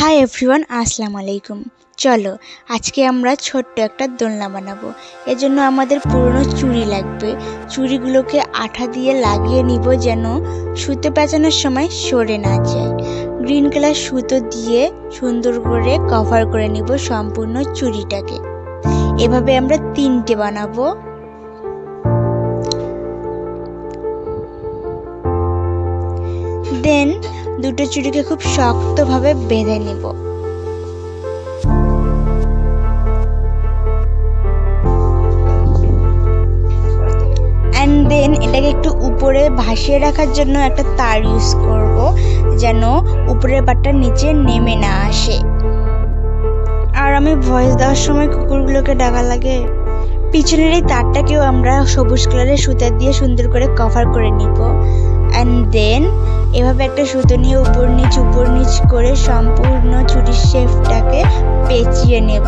Hi everyone আসসালামু আলাইকুম। চলো, আজকে আমরা ছোট্ট একটা দোলনা বানাবো। এজন্য আমাদের পুরনো চুড়ি লাগবে। চুড়িগুলোকে আঠা দিয়ে লাগিয়ে নিব যেন সুতো পেঁচানোর সময় সরে না যায়। গ্রিন কালার সুতো দিয়ে সুন্দর করে কভার করে নিব সম্পূর্ণ চুড়িটাকে। এভাবে আমরা তিনটে বানাবো। দেন দুটো চুড়িকে খুব শক্তভাবে বেঁধে নিব। অ্যান্ড দেন এটাকে একটু উপরে ভাসিয়ে রাখার জন্য একটা তার ইউজ করব, যেন উপরের পাটটা নিচে নেমে না আসে। আর আমি ভয়েস দেওয়ার সময় কুকুরগুলোকে ডাকা লাগে। পিছনের এই তারটাকেও আমরা সবুজ কালারের সুতা দিয়ে সুন্দর করে কভার করে নিব। অ্যান্ড দেন এভাবে একটা সুতো নিয়ে উপর নিচ উপর নিচ করে সম্পূর্ণ চুরির শেফটাকে পেঁচিয়ে নেব।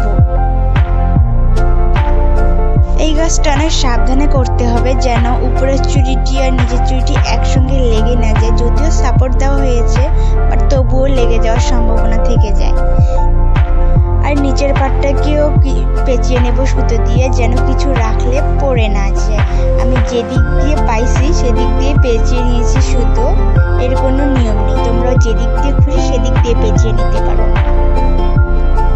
এই গাছটা অনেক সাবধানে করতে হবে যেন উপরের চুরিটি আর নিচের চুরিটি একসঙ্গে লেগে না যায়। যদিও সাপোর্ট দেওয়া হয়েছে বাট তবুও লেগে যাওয়ার সম্ভাবনা থেকে যায়। আর নিচের পাটটাকেও পেঁচিয়ে নেব সুতো দিয়ে, যেন কিছু রাখলে পড়ে না যায়। আমি যেদিক দিয়ে পাইছি, সেদিক দিয়ে পেঁচিয়ে নিয়েছি সুতো। এর কোনো নিয়ম নেই। তোমরা যেদিক দিয়ে খুশি, সেদিক দিয়ে পেঁচিয়ে নিতে পারো।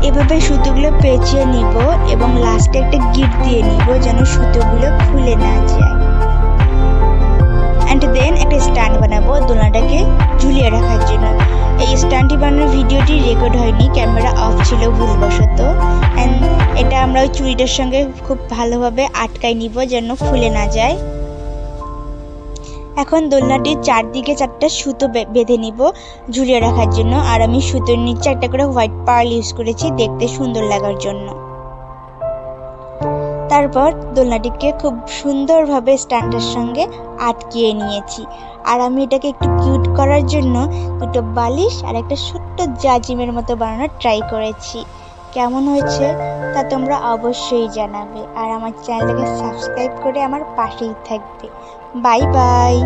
এভাবে সুতোগুলো পেঁচিয়ে নিব এবং লাস্টে একটা গিট দিয়ে নিব, যেন সুতোগুলো খুলে না যায়। অ্যান্ড দেন একটা স্ট্যান্ড বানাবো দোলনাটাকে ঝুলিয়ে রাখার জন্য। এই স্ট্যান্ডটি বানানোর ভিডিওটি রেকর্ড হয়নি, ক্যামেরা অফ ছিল ভুলবশত। আমরা ওই চুড়িটার সঙ্গে খুব ভালোভাবে আটকাই নিব যেন ফুলে না যায়। এখন দোলনাটির চারদিকে চারটা সুতো বেঁধে নিব ঝুলিয়ে রাখার জন্য। আর আমি সুতোর নিচে একটা করে হোয়াইট পার্ল ইউজ করেছি দেখতে সুন্দর লাগার জন্য। তারপর দোলনাটিকে খুব সুন্দরভাবে স্ট্যান্ডের সঙ্গে আটকিয়ে নিয়েছি। আর আমি এটাকে একটু কিউট করার জন্য দুটো বালিশ আর একটা ছোট্ট জাজিমের মতো বানানোর ট্রাই করেছি। কেমন হয়েছে তা তোমরা অবশ্যই জানাবে। আর আমার চ্যানেলটাকে সাবস্ক্রাইব করে আমার পাশেই থাকবে। Bye bye.